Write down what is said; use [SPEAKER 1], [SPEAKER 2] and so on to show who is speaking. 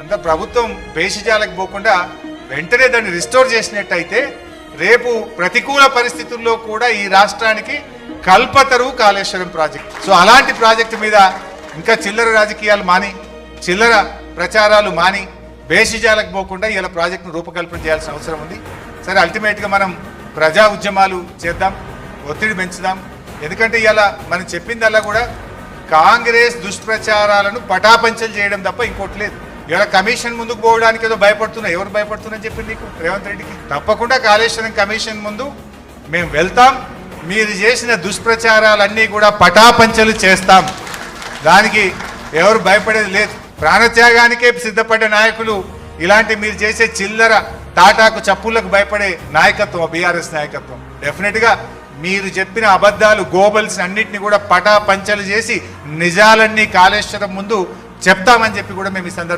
[SPEAKER 1] అంత ప్రభుత్వం పేషజాలకు పోకుండా వెంటనే దాన్ని రిస్టోర్ చేసినట్టయితే రేపు ప్రతికూల పరిస్థితుల్లో కూడా ఈ రాష్ట్రానికి కల్పతరు కాళేశ్వరం ప్రాజెక్ట్. సో అలాంటి ప్రాజెక్టు మీద ఇంకా చిల్లర రాజకీయాలు మాని చిల్లర ప్రచారాలు మాని బేషిజాలకు పోకుండా ఇలా ప్రాజెక్టును రూపకల్పన చేయాల్సిన అవసరం ఉంది. సరే అల్టిమేట్గా మనం ప్రజా ఉద్యమాలు చేద్దాం ఒత్తిడి పెంచుదాం. ఎందుకంటే ఇలా మనం చెప్పిందల్లా కూడా కాంగ్రెస్ దుష్ప్రచారాలను పటాపంచలు చేయడం తప్ప ఇంకోటి లేదు. ఇవాళ కమిషన్ ముందుకు పోవడానికి ఏదో భయపడుతున్నా. ఎవరు భయపడుతున్నా చెప్పింది నీకు? రేవంత్ రెడ్డికి? తప్పకుండా కాళేశ్వరం కమిషన్ ముందు మేము వెళ్తాం. మీరు చేసిన దుష్ప్రచారాలన్నీ కూడా పటాపంచలు చేస్తాం. దానికి ఎవరు భయపడేది లేదు. ప్రాణత్యాగానికే సిద్ధపడ్డ నాయకులు ఇలాంటి మీరు చేసే చిల్లర తాటాకు చప్పులకు భయపడే నాయకత్వం బీఆర్ఎస్ నాయకత్వం. డెఫినెట్గా మీరు చెప్పిన అబద్ధాలు గోబల్స్ అన్నిటిని కూడా పటా పంచలు చేసి నిజాలన్నీ కాళేశ్వరం ముందు చెప్తామని చెప్పి కూడా మేము ఈ సందర్భంగా